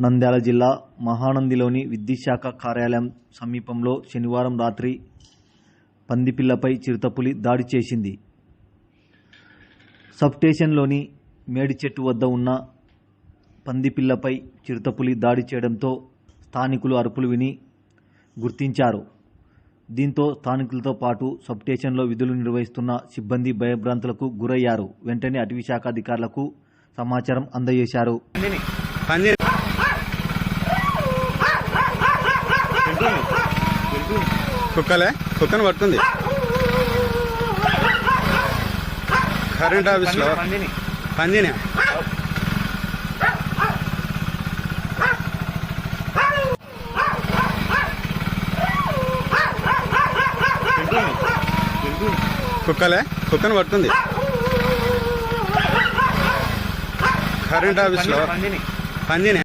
నంద్యాల జిల్లా మహానందిలోని విద్యుశాఖ కార్యాలయం సమీపంలో శనివారం రాత్రి పందిపిల్లపై చిరుతపులి దాడి చేసింది. సబ్స్టేషన్లోని మేడి చెట్టు వద్ద ఉన్న పందిపిల్లపై చిరుతపులి దాడి చేయడంతో స్థానికులు అరుపులు విని గుర్తించారు. దీంతో స్థానికులతో పాటు సబ్స్టేషన్లో విధులు నిర్వహిస్తున్న సిబ్బంది భయభ్రాంతులకు గురయ్యారు. వెంటనే అటవీ శాఖ అధికారులకు సమాచారం అందజేశారు. కుక్కలే? కుక్కను పడుతుంది కరెంట్ ఆఫీస్లో. పందిని కుక్కలే? కుక్కను పడుతుంది కరెంట్ ఆఫీస్లో. పందిని.